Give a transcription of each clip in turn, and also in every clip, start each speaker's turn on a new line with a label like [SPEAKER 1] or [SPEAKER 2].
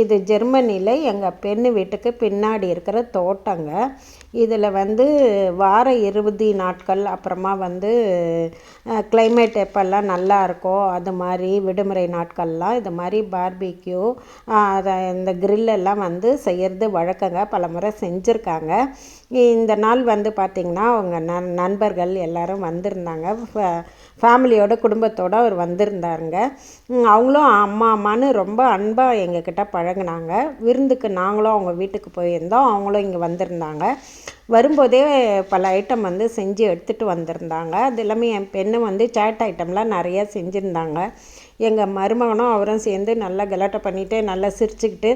[SPEAKER 1] இது ஜெர்மனியில் எங்கள் பெண்ணு வீட்டுக்கு பின்னாடி இருக்கிற தோட்டங்க. இதில் வந்து வார இருபது நாட்கள் அப்புறமா வந்து கிளைமேட் எப்போல்லாம் நல்லா இருக்கோ அது மாதிரி விடுமுறை நாட்கள்லாம் இது மாதிரி பார்பிக்யூ அதை இந்த கிரில்லெல்லாம் வந்து செய்கிறது வழக்கங்க. பல முறை செஞ்சுருக்காங்க. இந்த நாள் வந்து பார்த்திங்கன்னா அவங்க ந நண்பர்கள் எல்லாரும் வந்திருந்தாங்க. ஃபேமிலியோட குடும்பத்தோடு அவர் வந்திருந்தாருங்க. அவங்களும் அம்மா அம்மான்னு ரொம்ப அன்பாக எங்ககிட்ட வழங்கினாங்க விருந்துக்கு நாங்களும் அவங்க வீட்டுக்கு போயிருந்தோம். அவங்களும் இங்கே வந்திருந்தாங்க. வரும்போதே பல ஐட்டம் வந்து செஞ்சு எடுத்துகிட்டு வந்திருந்தாங்க. அது எல்லாமே என் பெண்ணு வந்து சேட் ஐட்டம்லாம் நிறையா செஞ்சுருந்தாங்க. எங்கள் மருமகனும் அவரும் சேர்ந்து நல்லா கலாட்டை பண்ணிவிட்டு நல்லா சிரிச்சுக்கிட்டு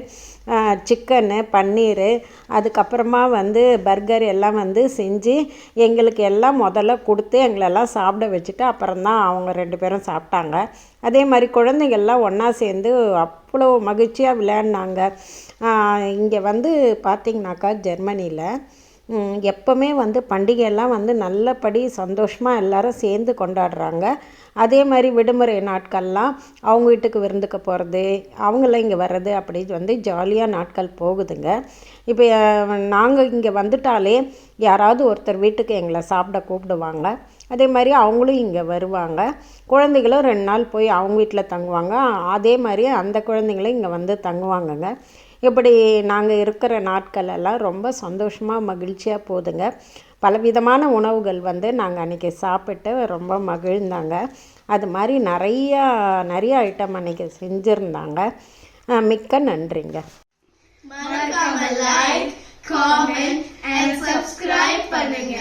[SPEAKER 1] சிக்கனு பன்னீர் அதுக்கப்புறமா வந்து பர்கர் எல்லாம் வந்து செஞ்சு எங்களுக்கு எல்லாம் முதல்ல கொடுத்து எங்களெல்லாம் சாப்பிட வச்சுட்டு அப்புறம்தான் அவங்க ரெண்டு பேரும் சாப்பிட்டாங்க. அதே மாதிரி குழந்தைங்கள்லாம் ஒன்றா சேர்ந்து அவ்வளோ மகிழ்ச்சியாக விளையாடினாங்க. இங்கே வந்து பார்த்திங்கனாக்கா ஜெர்மனியில் எப்பவுமே வந்து பண்டிகையெல்லாம் வந்து நல்லபடி சந்தோஷமாக எல்லாரும் சேர்ந்து கொண்டாடுறாங்க. அதே மாதிரி விடுமுறை நாட்கள்லாம் அவங்க வீட்டுக்கு விருந்துக்கு போகிறது அவங்களாம் இங்கே வர்றது அப்படி வந்து ஜாலியாக நாட்கள் போகுதுங்க. இப்போ நாங்கள் இங்கே வந்துட்டாலே யாராவது ஒருத்தர் வீட்டுக்கு எங்களை சாப்பிட கூப்பிடுவாங்க. அதே மாதிரி அவங்களும் இங்கே வருவாங்க. குழந்தைகளும் ரெண்டு நாள் போய் அவங்க வீட்டில் தங்குவாங்க. அதே மாதிரி அந்த குழந்தைங்களும் இங்கே வந்து தங்குவாங்கங்க. இப்படி நாங்கள் இருக்கிற நாட்கள் எல்லாம் ரொம்ப சந்தோஷமாக மகிழ்ச்சியாக போகுதுங்க பலவிதமான உணவுகள் வந்து நாங்கள் அன்றைக்கி சாப்பிட்டு ரொம்ப மகிழ்ந்தாங்க. அது மாதிரி நிறையா நிறைய ஐட்டம் அன்றைக்கி செஞ்சுருந்தாங்க. மிக்க நன்றிங்க.
[SPEAKER 2] and subscribe பண்ணுங்க.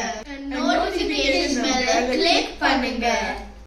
[SPEAKER 2] notification bell click பண்ணுங்க.